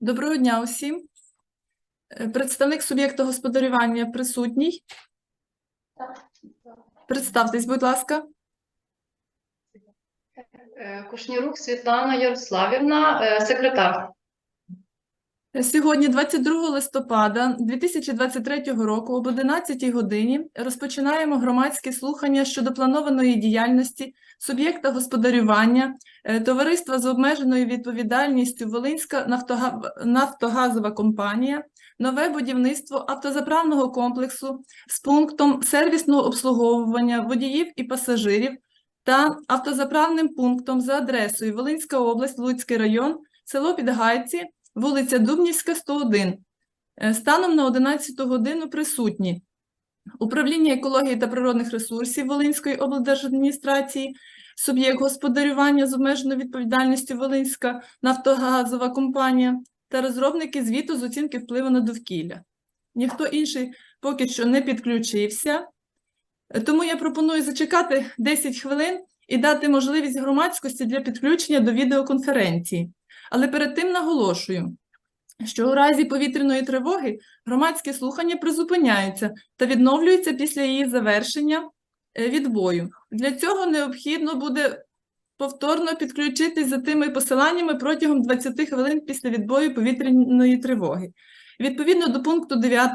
Доброго дня усім. Е, Представник суб'єкта господарювання присутній. Представтесь, будь ласка. Е, Кушнірук Світлана Ярославівна, е, секретар. Сьогодні, 22 листопада 2023 року, об 11 годині розпочинаємо громадські слухання щодо планованої діяльності суб'єкта господарювання е, товариства з обмеженою відповідальністю Волинська нафтогазова компанія, нове будівництво автозаправного комплексу з пунктом сервісного обслуговування водіїв і пасажирів та автозаправним пунктом за адресою Волинська область, Луцький район, село Підгайці, вулиця Дубнівська, 101. Е, Станом на 11 годину присутні Управління екології та природних ресурсів Волинської облдержадміністрації, суб'єкт господарювання з обмеженою відповідальністю Волинська нафтогазова компанія та розробники звіту з оцінки впливу на довкілля. Ніхто інший поки що не підключився, Е, тому я пропоную зачекати 10 хвилин і дати можливість громадськості для підключення до відеоконференції. Але перед тим наголошую, що у разі повітряної тривоги громадські слухання призупиняються та відновлюються після її завершення е, відбою. Для цього необхідно буде повторно підключитись за тими посиланнями протягом 20 хвилин після відбою повітряної тривоги. Відповідно до пункту 9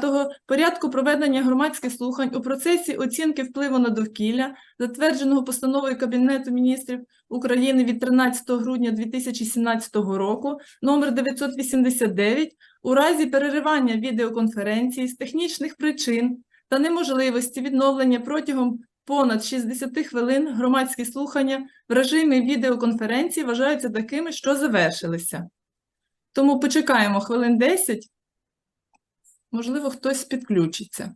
порядку проведення громадських слухань у процесі оцінки впливу на довкілля, затвердженого постановою Кабінету міністрів України від 13 грудня 2017 року, номер 989, у разі переривання відеоконференції з технічних причин та неможливості відновлення протягом понад 60 хвилин громадські слухання в режимі відеоконференції вважаються такими, що завершилися. Тому почекаємо хвилин 10, можливо, хтось підключиться.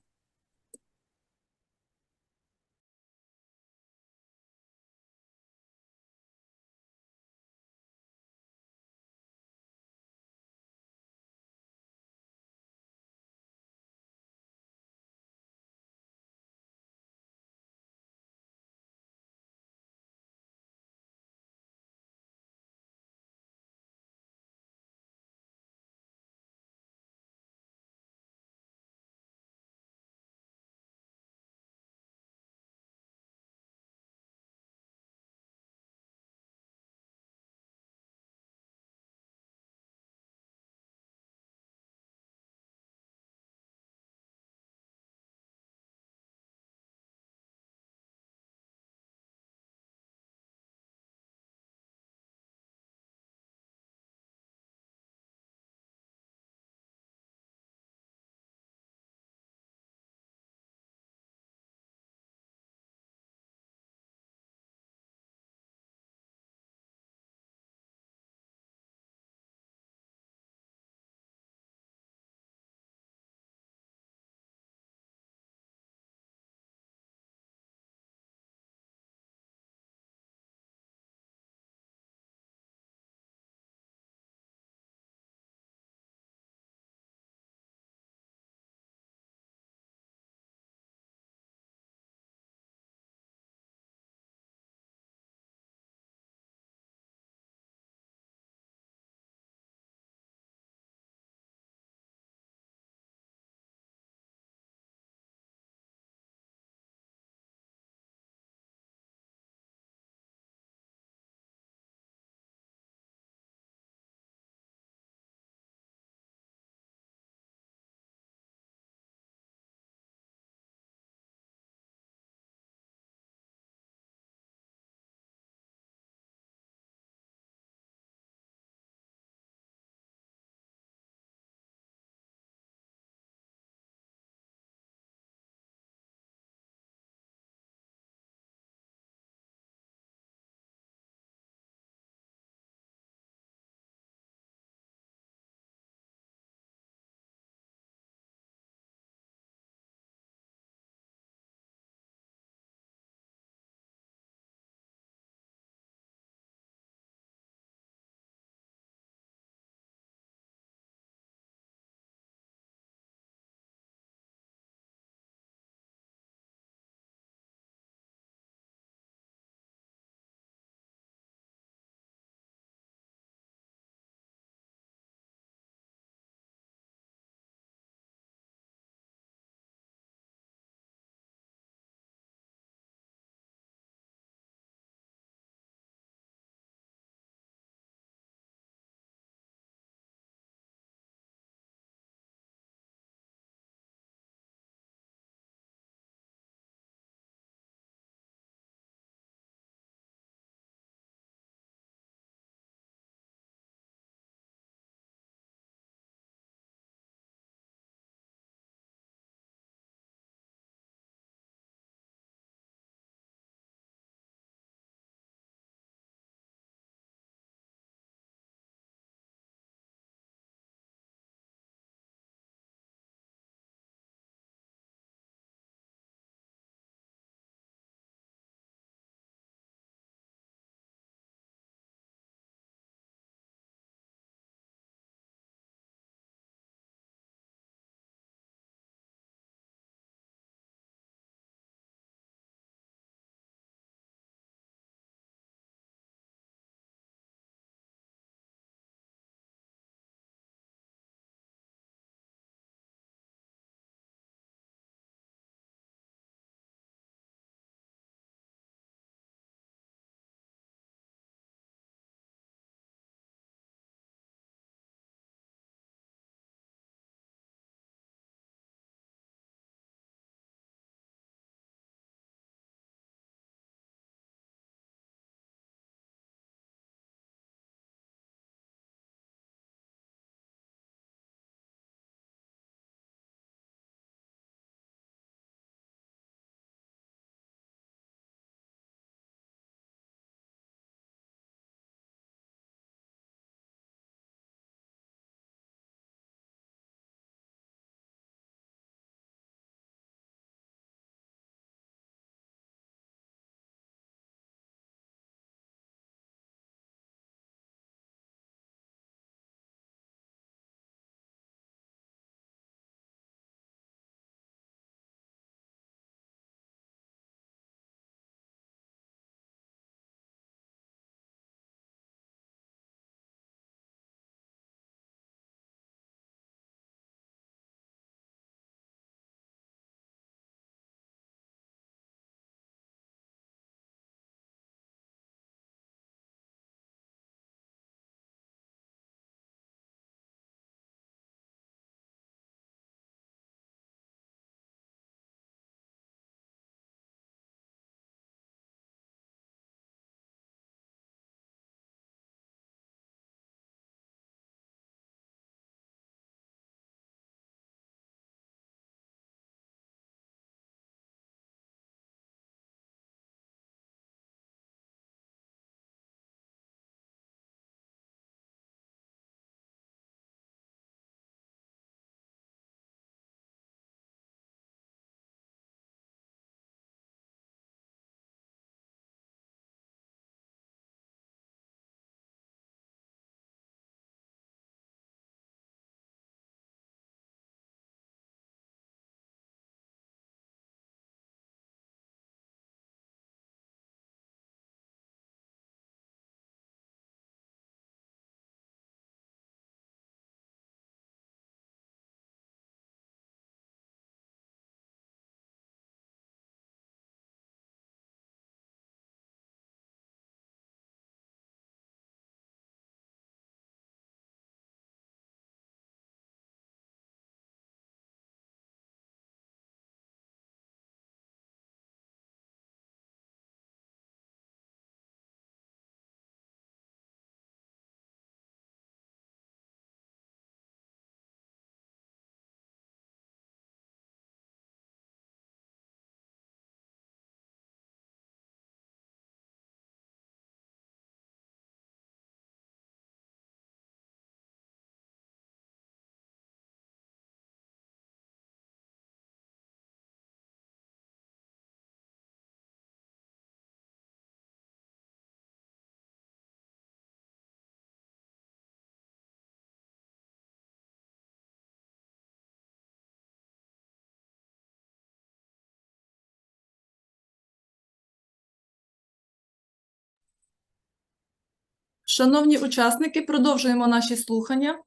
Шановні учасники, продовжуємо наші слухання.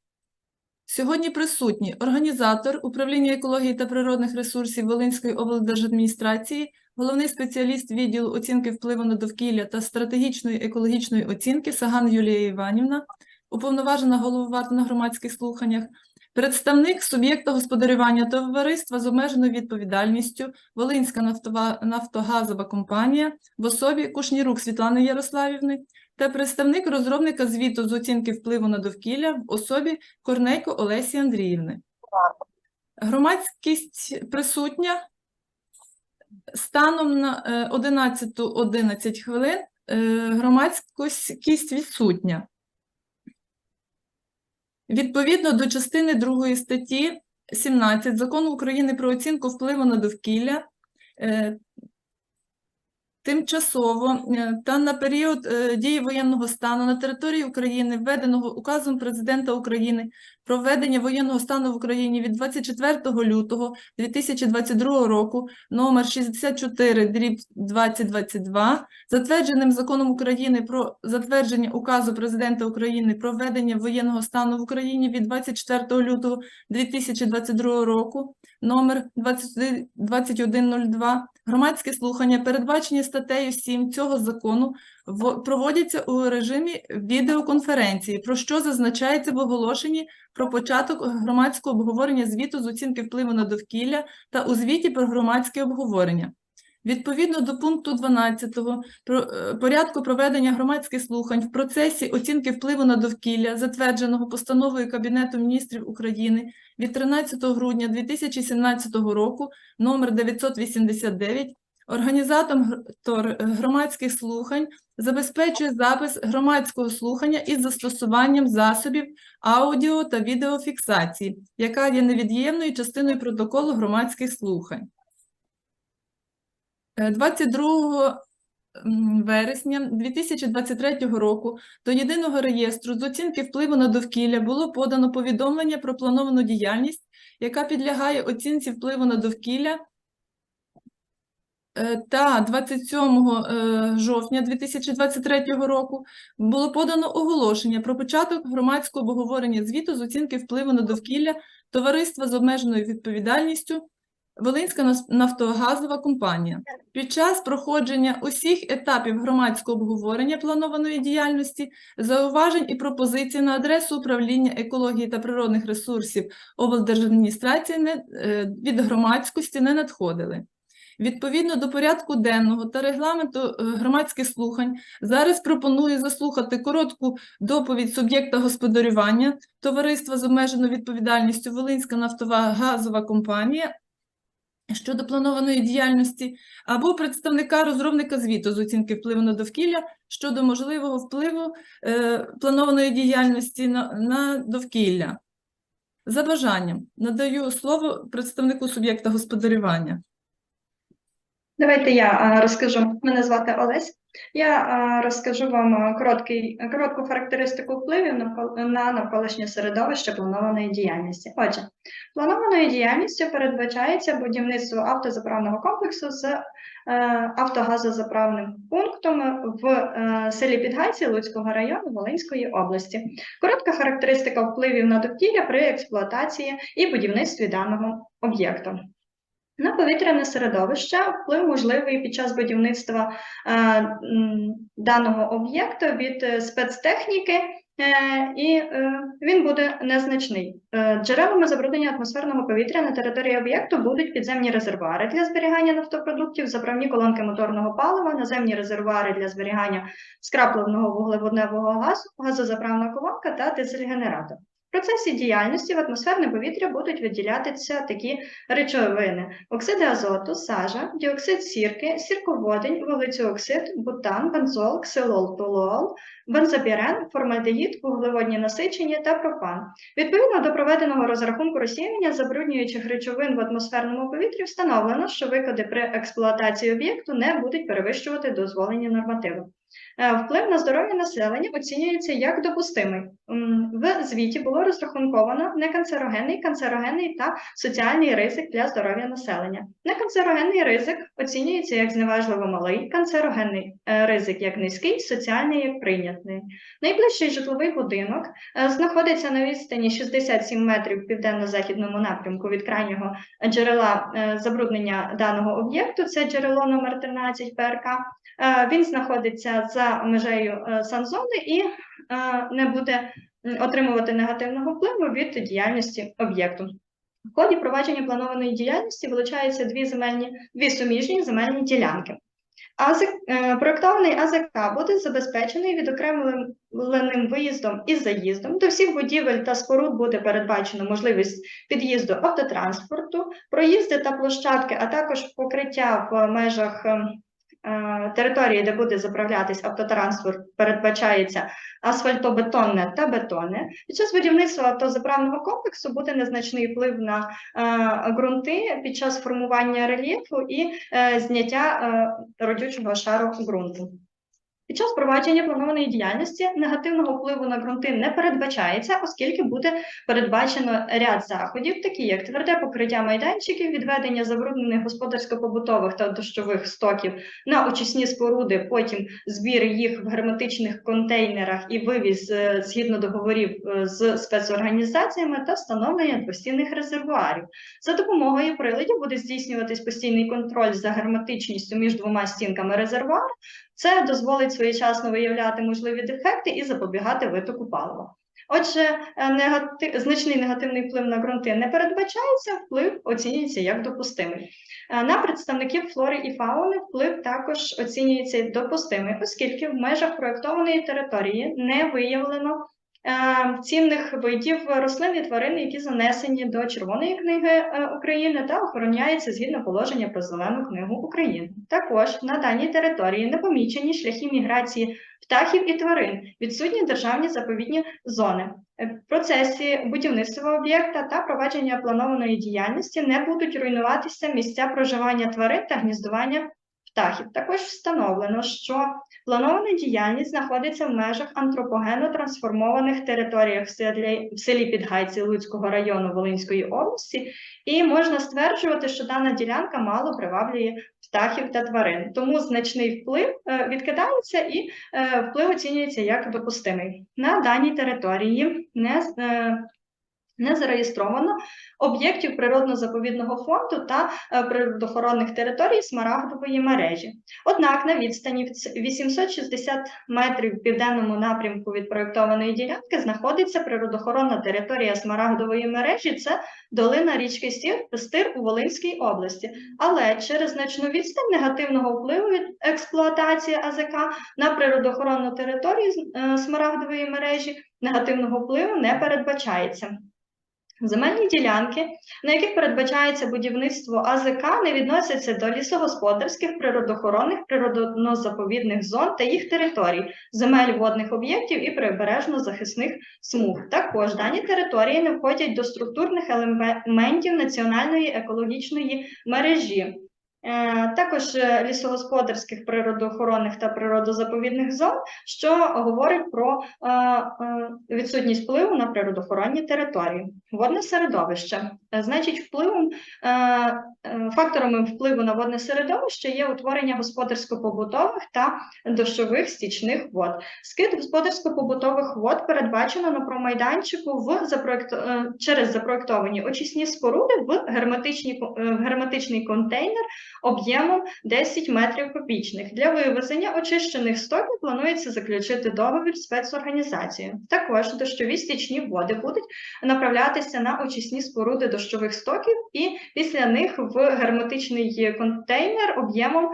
Сьогодні присутні організатор управління екології та природних ресурсів Волинської облдержадміністрації, головний спеціаліст відділу оцінки впливу на довкілля та стратегічної екологічної оцінки Саган Юлія Іванівна, уповноважена головувати на громадських слуханнях, представник суб'єкта господарювання товариства з обмеженою відповідальністю Волинська нафтогазова компанія в особі Кушнірук Світлани Ярославівни та представник розробника звіту з оцінки впливу на довкілля в особі Корнейко Олесі Андріївни. Громадськість присутня станом на е, 11.11 хвилин е, громадськість відсутня. Відповідно до частини 2 статті 17 Закону України про оцінку впливу на довкілля е, тимчасово е, та на період е, дії воєнного стану на території України, введеного указом Президента України про введення воєнного стану в Україні від 24 лютого 2022 року номер 64 дріб 2022, затвердженим законом України про затвердження указу Президента України про введення воєнного стану в Україні від 24 лютого 2022 року номер 20 2102 Громадські слухання, передбачені статтею 7 цього закону, проводяться у режимі відеоконференції, про що зазначається в оголошенні про початок громадського обговорення звіту з оцінки впливу на довкілля та у звіті про громадське обговорення. Відповідно до пункту 12 про, е, порядку проведення громадських слухань в процесі оцінки впливу на довкілля, затвердженого постановою Кабінету міністрів України від 13 грудня 2017 року номер 989, організатор громадських слухань забезпечує запис громадського слухання із застосуванням засобів аудіо та відеофіксації, яка є невід'ємною частиною протоколу громадських слухань. Е, 22 вересня 2023 року до єдиного реєстру з оцінки впливу на довкілля було подано повідомлення про плановану діяльність, яка підлягає оцінці впливу на довкілля. Е, Та 27 е, жовтня 2023 року було подано оголошення про початок громадського обговорення звіту з оцінки впливу на довкілля товариства з обмеженою відповідальністю Волинська нафтогазова компанія. Під час проходження усіх етапів громадського обговорення планованої діяльності, зауважень і пропозицій на адресу управління екології та природних ресурсів облдержадміністрації е, від громадськості не надходили. Відповідно до порядку денного та регламенту е, громадських слухань, зараз пропоную заслухати коротку доповідь суб'єкта господарювання товариства з обмеженою відповідальністю Волинська нафтова газова компанія щодо планованої діяльності, або представника розробника звіту з оцінки впливу на довкілля щодо можливого впливу е, планованої діяльності на, на довкілля. За бажанням надаю слово представнику суб'єкта господарювання. Давайте я розкажу. Мене звати Олесь. Я розкажу вам короткий, коротку характеристику впливів на навколишнє середовище планованої діяльності. Отже, планованою діяльністю передбачається будівництво автозаправного комплексу з е, автогазозаправним пунктом в е, селі Підгайці Луцького району Волинської області. Коротка характеристика впливів на довкілля при експлуатації і будівництві даного об'єкту. На повітряне середовище вплив можливий під час будівництва е, даного об'єкту від е, спецтехніки, е, і він буде незначний. Джерелами забруднення атмосферного повітря на території об'єкту будуть підземні резервуари для зберігання нафтопродуктів, заправні колонки моторного палива, наземні резервуари для зберігання скрапленого вуглеводневого газу, газозаправна колонка та дизель-генератор. В процесі діяльності в атмосферне повітря будуть виділятися такі речовини: оксиди азоту, сажа, діоксид сірки, сірководень, вуглецю-оксид, бутан, бензол, ксилол, толуол, бензопірен, формальдегід, вуглеводні насичення та пропан. Відповідно до проведеного розрахунку розсіяння забруднюючих речовин в атмосферному повітрі встановлено, що викиди при експлуатації об'єкту не будуть перевищувати дозволені нормативи. Е, Вплив на здоров'я населення оцінюється як допустимий. В звіті було розрахунковано неканцерогенний, канцерогенний та соціальний ризик для здоров'я населення. Неканцерогенний ризик оцінюється як зневажливо малий, канцерогенний е, ризик як низький, соціальний як прийнятний. Найближчий житловий будинок е, знаходиться на відстані 67 метрів в південно-західному напрямку від крайнього джерела забруднення даного об'єкту. Це джерело номер 13 ПРК. Він знаходиться за межею е, санзони і е, не буде отримувати негативного впливу від діяльності об'єкту. В ході провадження планованої діяльності вилучаються дві земельні, дві суміжні земельні ділянки. АЗК, е, проєктований АЗК буде забезпечений відокремленим виїздом і заїздом. До всіх будівель та споруд буде передбачено можливість під'їзду автотранспорту, проїзди та площадки, а також покриття в межах ем, території, де буде заправлятись автотранспорт, передбачається асфальтобетонне та бетонне. Під час будівництва автозаправного комплексу буде незначний вплив на е, ґрунти під час формування рельєфу і е, зняття е, родючого шару ґрунту. Під час провадження планованої діяльності негативного впливу на ґрунти не передбачається, оскільки буде передбачено ряд заходів, такі як тверде покриття майданчиків, відведення забруднених господарсько-побутових та дощових стоків на очисні споруди, потім збір їх в герметичних контейнерах і вивіз е, згідно договорів е, з спецорганізаціями та встановлення постійних резервуарів. За допомогою приладів буде здійснюватись постійний контроль за герметичністю між двома стінками резервуару. Це дозволить своєчасно виявляти можливі дефекти і запобігати витоку палива. Отже, негатив, значний негативний вплив на ґрунти не передбачається, вплив оцінюється як допустимий. Е, На представників флори і фауни вплив також оцінюється допустимий, оскільки в межах проєктованої території не виявлено е, цінних видів рослин і тварин, які занесені до Червоної книги е, України та охороняються згідно положення про зелену книгу України. Також на даній території не помічені шляхи міграції птахів і тварин, відсутні державні заповідні зони. Е, В процесі будівництва об'єкта та провадження планованої діяльності не будуть руйнуватися місця проживання тварин та гніздування птахів. Також встановлено, що планована діяльність знаходиться в межах антропогенно трансформованих територіях в селі, в селі Підгайці Луцького району Волинської області, і можна стверджувати, що дана ділянка мало приваблює птахів та тварин. Тому значний вплив е, відкидається і е, вплив оцінюється як допустимий. На даній території не, е, не зареєстровано об'єктів природно-заповідного фонду та е, природоохоронних територій Смарагдової мережі. Однак на відстані в ц- 860 метрів в південному напрямку від проєктованої ділянки знаходиться природоохоронна територія Смарагдової мережі. Це долина річки Стір, Стир у Волинській області. Але через значну відстань негативного впливу від експлуатації АЗК на природоохоронну територію е, Смарагдової мережі негативного впливу не передбачається. Земельні ділянки, на яких передбачається будівництво АЗК, не відносяться до лісогосподарських, природоохоронних, природно-заповідних зон та їх територій, земель водних об'єктів і прибережно-захисних смуг. Також дані території не входять до структурних елементів національної екологічної мережі. Е, Також е, лісогосподарських, природоохоронних та природозаповідних зон, що говорить про е, відсутність впливу на природоохоронні території. Водне середовище. Значить, впливом факторами впливу на водне середовище є утворення господарсько-побутових та дощових стічних вод. Скид господарсько-побутових вод передбачено на промайданчику в запроєкт... е, через запроєктовані очисні споруди в герметичні герметичний контейнер об'ємом 10 метрів кубічних. Для вивезення очищених стоків планується заключити договір з спецорганізацією. Також дощові стічні води будуть направлятися на очисні споруди дощових стоків і після них в герметичний контейнер об'ємом е,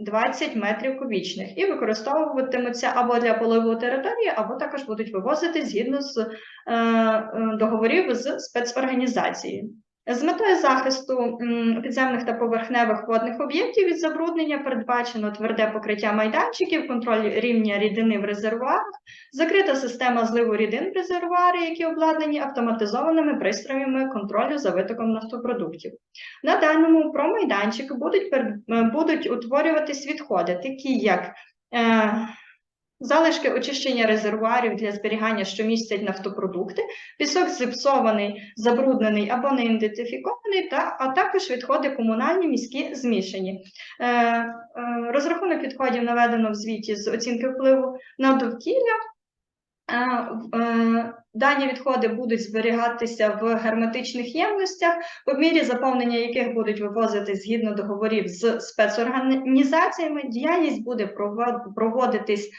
20 метрів кубічних і використовуватимуться або для поливу території, або також будуть вивозити згідно з е, е, договорів з спецорганізацією. З метою захисту підземних та поверхневих водних об'єктів від забруднення передбачено тверде покриття майданчиків, контроль рівня рідини в резервуарах, закрита система зливу рідин в резервуари, які обладнані автоматизованими пристроями контролю за витоком нафтопродуктів. На даному промайданчику будуть, будуть утворюватись відходи, такі як Е, Залишки очищення резервуарів для зберігання, що містять нафтопродукти, пісок зіпсований, забруднений або не ідентифікований, та, а також відходи комунальні, міські змішані. Е, е, розрахунок відходів наведено в звіті з оцінки впливу на довкілля. Е, е, Дані відходи будуть зберігатися в герметичних ємностях, по мірі заповнення яких будуть вивозити згідно договорів з спецорганізаціями. Діяльність буде проводитись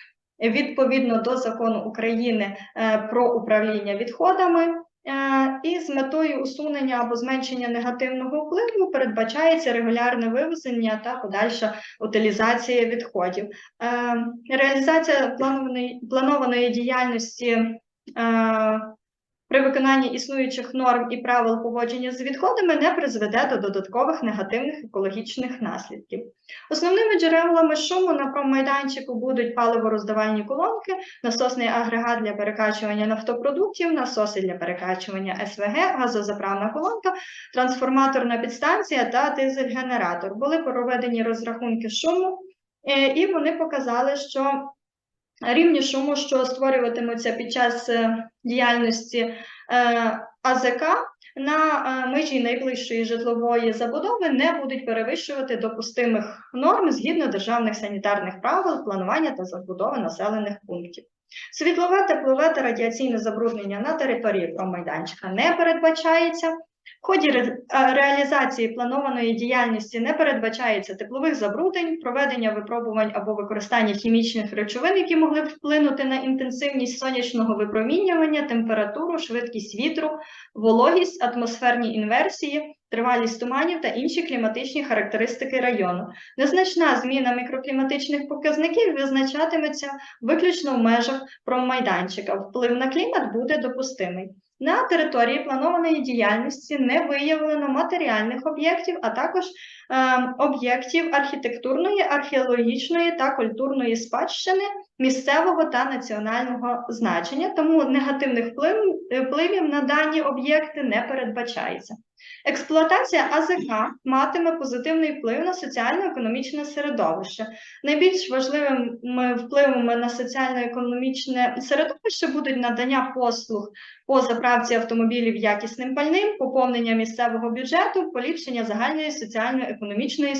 відповідно до закону України е, про управління відходами. е, І з метою усунення або зменшення негативного впливу передбачається регулярне вивезення та подальша утилізація відходів. Е, Реалізація планованої, планованої діяльності при виконанні існуючих норм і правил поводження з відходами не призведе до додаткових негативних екологічних наслідків. Основними джерелами шуму на промайданчику будуть паливороздавальні колонки, насосний агрегат для перекачування нафтопродуктів, насоси для перекачування СВГ, газозаправна колонка, трансформаторна підстанція та дизель-генератор. Були проведені розрахунки шуму, е, і вони показали, що рівні шуму, що створюватимуться під час е, діяльності е, АЗК на е, межі найближчої житлової забудови не будуть перевищувати допустимих норм згідно державних санітарних правил планування та забудови населених пунктів. Світлове, теплове та радіаційне забруднення на території промайданчика не передбачається. В ході е, реалізації планованої діяльності не передбачається теплових забруднень, проведення випробувань або використання хімічних речовин, які могли б вплинути на інтенсивність сонячного випромінювання, температуру, швидкість вітру, вологість, атмосферні інверсії, тривалість туманів та інші кліматичні характеристики району. Незначна зміна мікрокліматичних показників визначатиметься виключно в межах промайданчика. Вплив на клімат буде допустимий. На території планованої діяльності не виявлено матеріальних об'єктів, а також е, об'єктів архітектурної, археологічної та культурної спадщини місцевого та національного значення, тому негативних вплив- впливів на дані об'єкти не передбачається. Експлуатація АЗК матиме позитивний вплив на соціально-економічне середовище. Найбільш важливими впливами на соціально-економічне середовище будуть надання послуг по заправці автомобілів якісним пальним, поповнення місцевого бюджету, поліпшення загальної соціально-економічної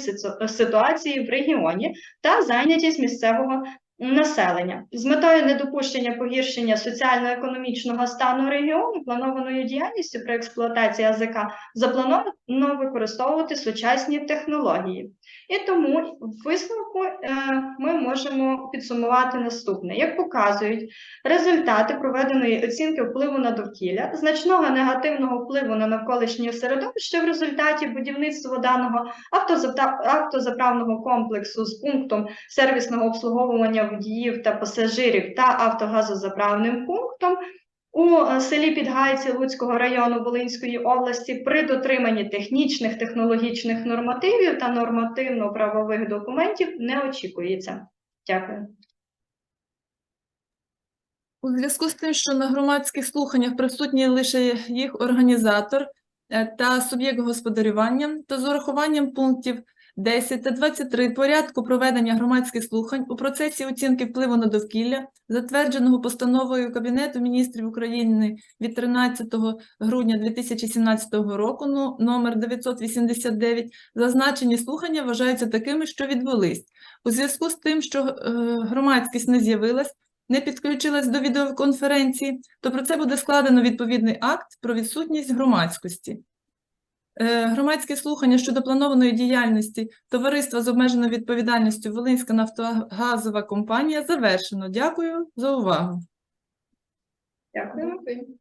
ситуації в регіоні та зайнятість місцевого населення. З метою недопущення погіршення соціально-економічного стану регіону планованою діяльністю при експлуатації АЗК заплановано використовувати сучасні технології. І тому в висновку е, ми можемо підсумувати наступне: як показують результати проведеної оцінки впливу на довкілля, значного негативного впливу на навколишнє середовище в результаті будівництва даного автозаправного комплексу з пунктом сервісного обслуговування водіїв та пасажирів та автогазозаправним пунктом. У е, селі Підгайці Луцького району Волинської області при дотриманні технічних технологічних нормативів та нормативно-правових документів не очікується. Дякую. У зв'язку з тим, що на громадських слуханнях присутній лише їх організатор е, та суб'єкт господарювання, то з урахуванням пунктів 10 та 23 порядку проведення громадських слухань у процесі оцінки впливу на довкілля, затвердженого постановою Кабінету міністрів України від 13 грудня 2017 року, ну, номер 989, зазначені слухання вважаються такими, що відбулись. У зв'язку з тим, що е, громадськість не з'явилась, не підключилась до відеоконференції, то про це буде складено відповідний акт про відсутність громадськості. Е, Громадське слухання щодо планованої діяльності товариства з обмеженою відповідальністю Волинська нафтогазова компанія завершено. Дякую за увагу. Дякую.